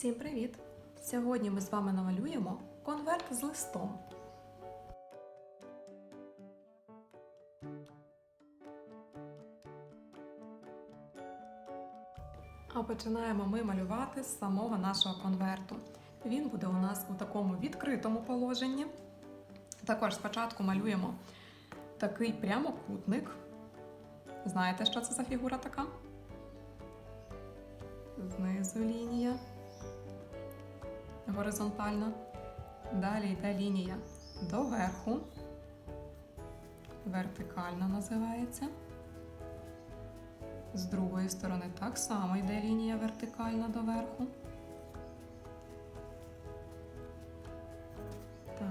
Усім привіт! Сьогодні ми з вами намалюємо конверт з листом. А починаємо ми малювати з самого нашого конверту. Він буде у нас у такому відкритому положенні. Також спочатку малюємо такий прямокутник. Знаєте, що це за фігура така? Знизу лінія горизонтальна. Далі йде лінія доверху. Вертикальна називається. З другої сторони так само йде лінія вертикальна доверху. Так.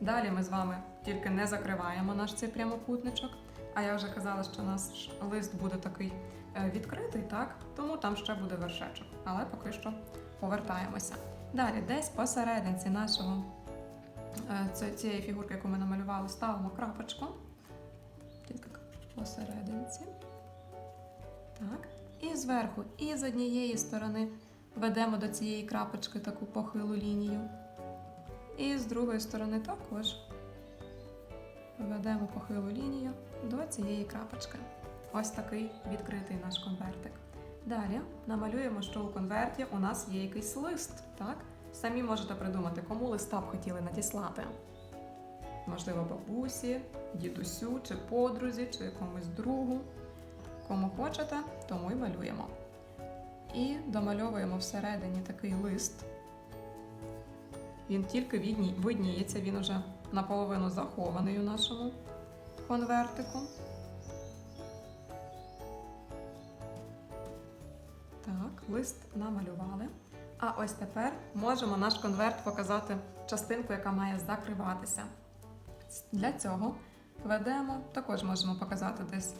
Далі ми з вами тільки не закриваємо наш цей прямокутничок. А я вже казала, що у нас лист буде такий е, відкритий, так? Тому там ще буде вершечок. Але поки що повертаємося. Далі, десь посерединці нашого е, цієї фігурки, яку ми намалювали, ставимо крапочку. Тільки посерединці. Так. І зверху, і з однієї сторони ведемо до цієї крапочки таку похилу лінію. І з другої сторони також ведемо похилу лінію до цієї крапочки. Ось такий відкритий наш конвертик. Далі намалюємо, що у конверті у нас є якийсь лист. Так? Самі можете придумати, кому листа б хотіли надіслати. Можливо, бабусі, дідусю, чи подрузі, чи якомусь другу. Кому хочете, тому й малюємо. І домальовуємо всередині такий лист. Він тільки видніється, він уже наполовину захований у нашому конвертику. Лист намалювали. А ось тепер можемо наш конверт показати частинку, яка має закриватися. Для цього ведемо, також можемо показати десь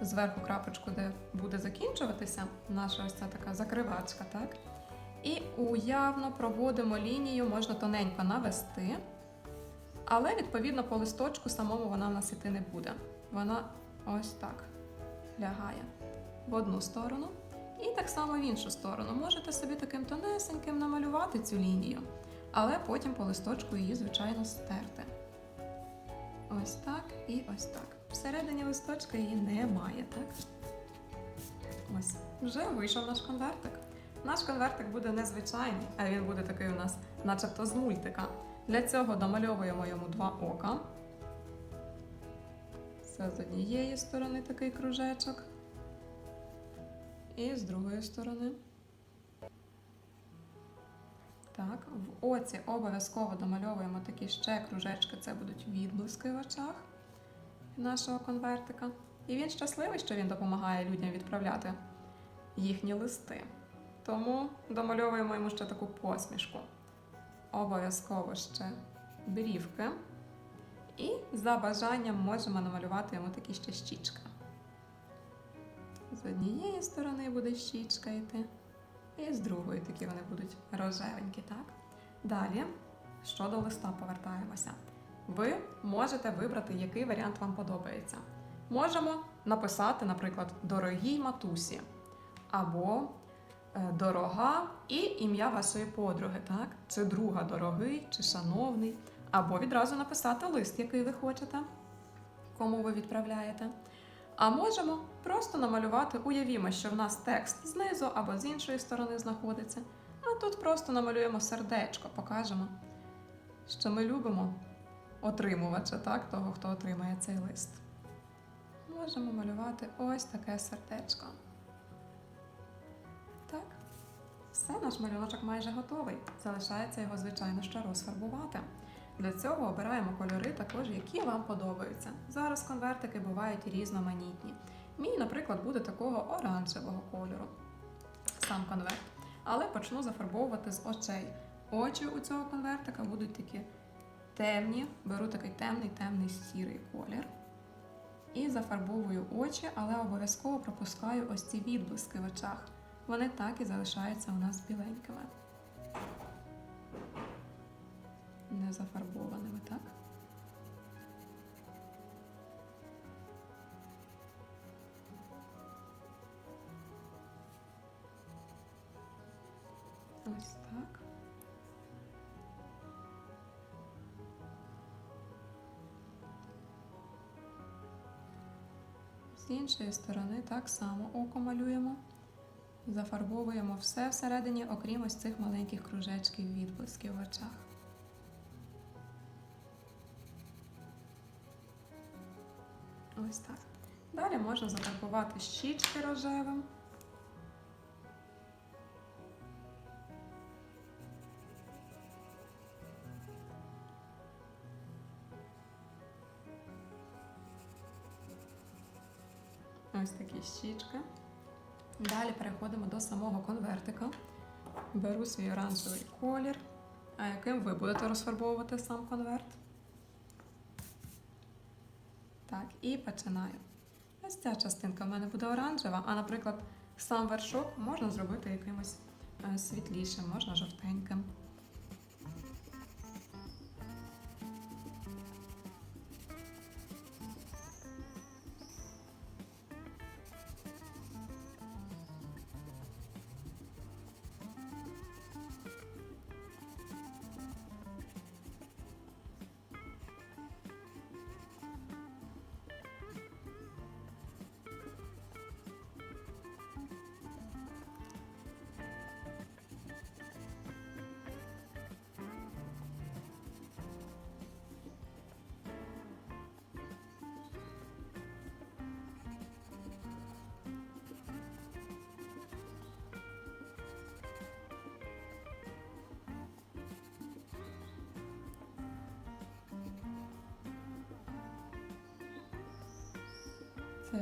зверху крапочку, де буде закінчуватися наша ось ця така закривачка, так? І уявно проводимо лінію, можна тоненько навести, але відповідно по листочку самому вона в нас іти не буде. Вона ось так лягає в одну сторону. І так само в іншу сторону. Можете собі таким тонесеньким намалювати цю лінію, але потім по листочку її, звичайно, стерти. Ось так і ось так. Всередині листочка її немає, так? Ось, вже вийшов наш конвертик. Наш конвертик буде незвичайний, а він буде такий у нас, начебто з мультика. Для цього домальовуємо йому два ока. Це з однієї сторони такий кружечок. І з другої сторони. Так, в оці обов'язково домальовуємо такі ще кружечки, це будуть відблиски в очах нашого конвертика. І він щасливий, що він допомагає людям відправляти їхні листи. Тому домальовуємо йому ще таку посмішку. Обов'язково ще брівки. І за бажанням можемо намалювати йому такі ще щічки. З однієї сторони буде щічка йти, і з другої такі вони будуть рожевенькі, так? Далі, щодо листа повертаємося. Ви можете вибрати, який варіант вам подобається. Можемо написати, наприклад, дорогій матусі або е, дорога і ім'я вашої подруги, так? Чи друга дорогий, чи шановний, або відразу написати лист, який ви хочете, кому ви відправляєте. А можемо просто намалювати, уявімо, що в нас текст знизу або з іншої сторони знаходиться. А тут просто намалюємо сердечко, покажемо, що ми любимо отримувача, так, того, хто отримає цей лист. Можемо малювати ось таке сердечко. Так, все, наш малюночок майже готовий. Залишається його, звичайно, ще розфарбувати. Для цього обираємо кольори також, які вам подобаються. Зараз конвертики бувають різноманітні. Мій, наприклад, буде такого оранжевого кольору. Сам конверт. Але почну зафарбовувати з очей. Очі у цього конвертика будуть такі темні. Беру такий темний, темний сірий колір. І зафарбовую очі, але обов'язково пропускаю ось ці відблиски в очах. Вони так і залишаються у нас біленькими. Не зафарбованими, так? Ось так. З іншої сторони так само око малюємо, зафарбовуємо все всередині, окрім ось цих маленьких кружечків відблисків в очах. Ось так. Далі можна зафарбувати щічки рожевим. Ось такі щічки. Далі переходимо до самого конвертика. Беру свій оранжевий колір. А яким ви будете розфарбовувати сам конверт? Так, і починаю. Ось ця частинка в мене буде оранжева, а, наприклад, сам вершок можна зробити якимось е, світлішим, можна жовтеньким.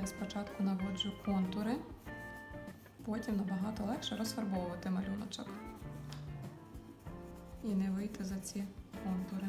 Спочатку наводжу контури, потім набагато легше розфарбовувати малюночок. І не вийти за ці контури.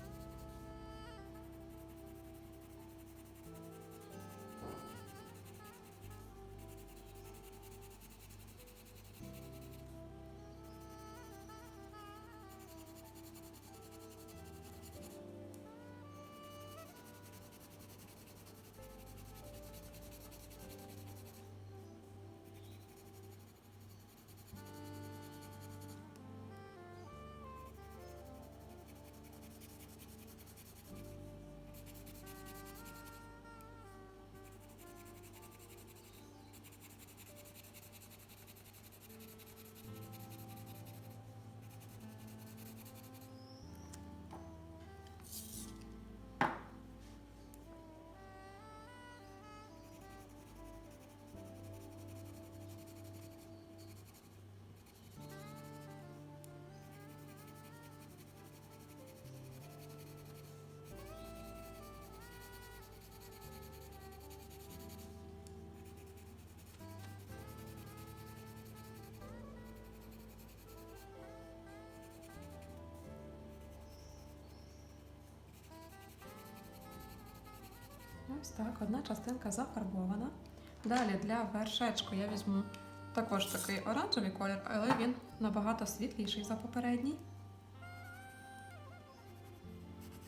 Ось так, одна частинка зафарбована. Далі для вершечку я візьму також такий оранжевий колір, але він набагато світліший за попередній.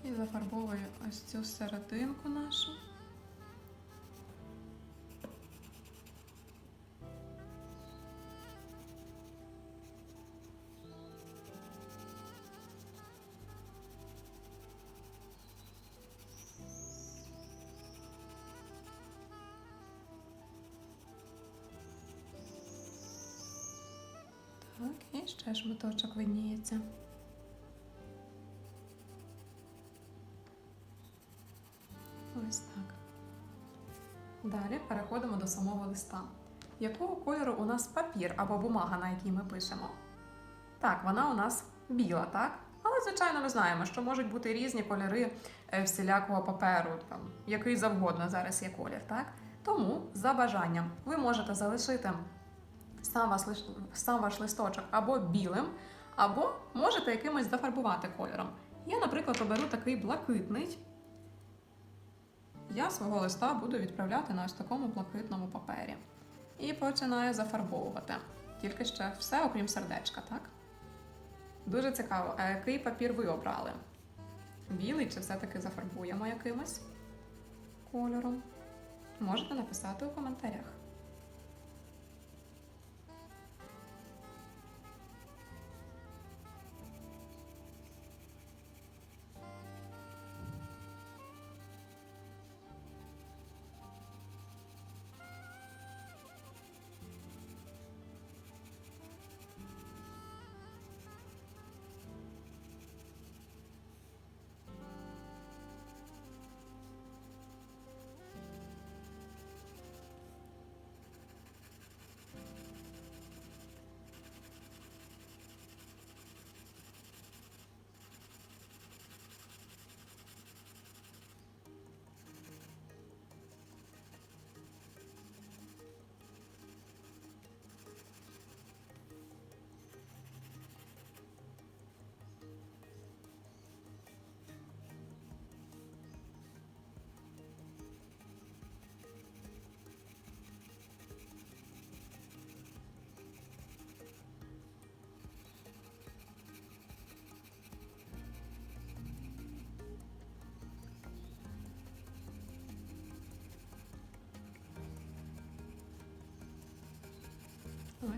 І зафарбовую ось цю серединку нашу. І ще шматочок видніється. Ось так. Далі переходимо до самого листа. Якого кольору у нас папір або бумага, на якій ми пишемо? Так, вона у нас біла, так? Але, звичайно, ми знаємо, що можуть бути різні кольори е, всілякого паперу, там, який завгодно зараз є колір, так? Тому, за бажанням, ви можете залишити сам ваш, сам ваш листочок або білим, або можете якимось зафарбувати кольором. Я, наприклад, оберу такий блакитний. я свого листа буду відправляти на ось такому блакитному папері. І починаю зафарбовувати. Тільки ще все, окрім сердечка, так? Дуже цікаво, а який папір ви обрали? Білий чи все-таки зафарбуємо якимось кольором? Можете написати у коментарях.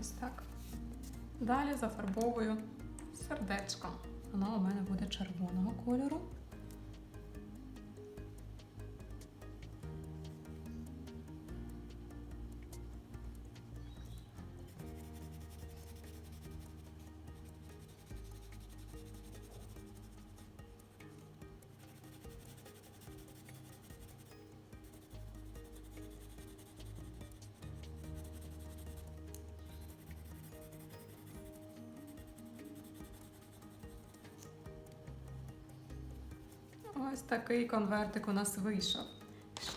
Ось так. Далі зафарбовую сердечко. Воно у мене буде червоного кольору. Ось такий конвертик у нас вийшов.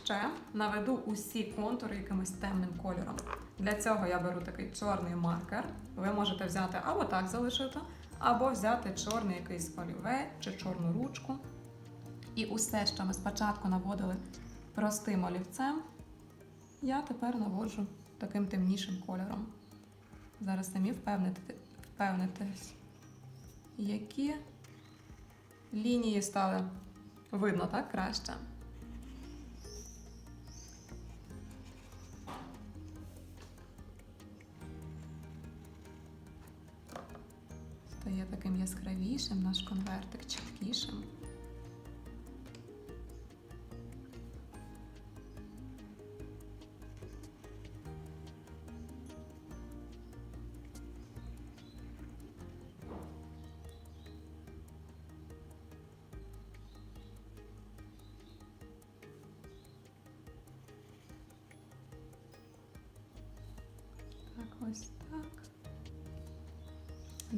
Ще наведу усі контури якимось темним кольором. Для цього я беру такий чорний маркер. Ви можете взяти або так залишити, або взяти чорний якийсь олівець чи чорну ручку. І усе, що ми спочатку наводили простим олівцем, я тепер наводжу таким темнішим кольором. Зараз самі впевнитесь, які лінії стали видно, так краще. Стає таким яскравішим наш конвертик, чіткішим.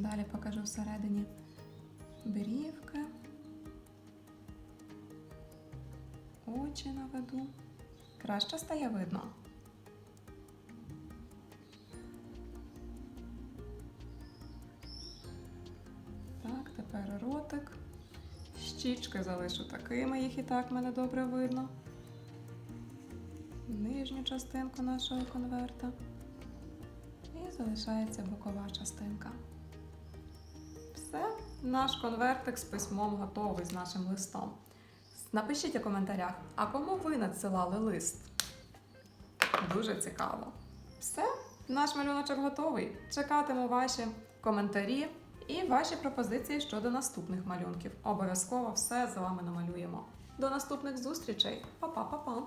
Далі покажу всередині брівки, очі наведу. Краще стає видно. Так, тепер ротик. Щічки залишу такими, їх і так мене добре видно. Нижню частинку нашого конверта. І залишається бокова частинка. Наш конвертик з письмом готовий з нашим листом. Напишіть у коментарях, а кому ви надсилали лист? Дуже цікаво. Все, наш малюночок готовий. Чекатиму ваші коментарі і ваші пропозиції щодо наступних малюнків. Обов'язково все з вами намалюємо. До наступних зустрічей. Па-па-па-па!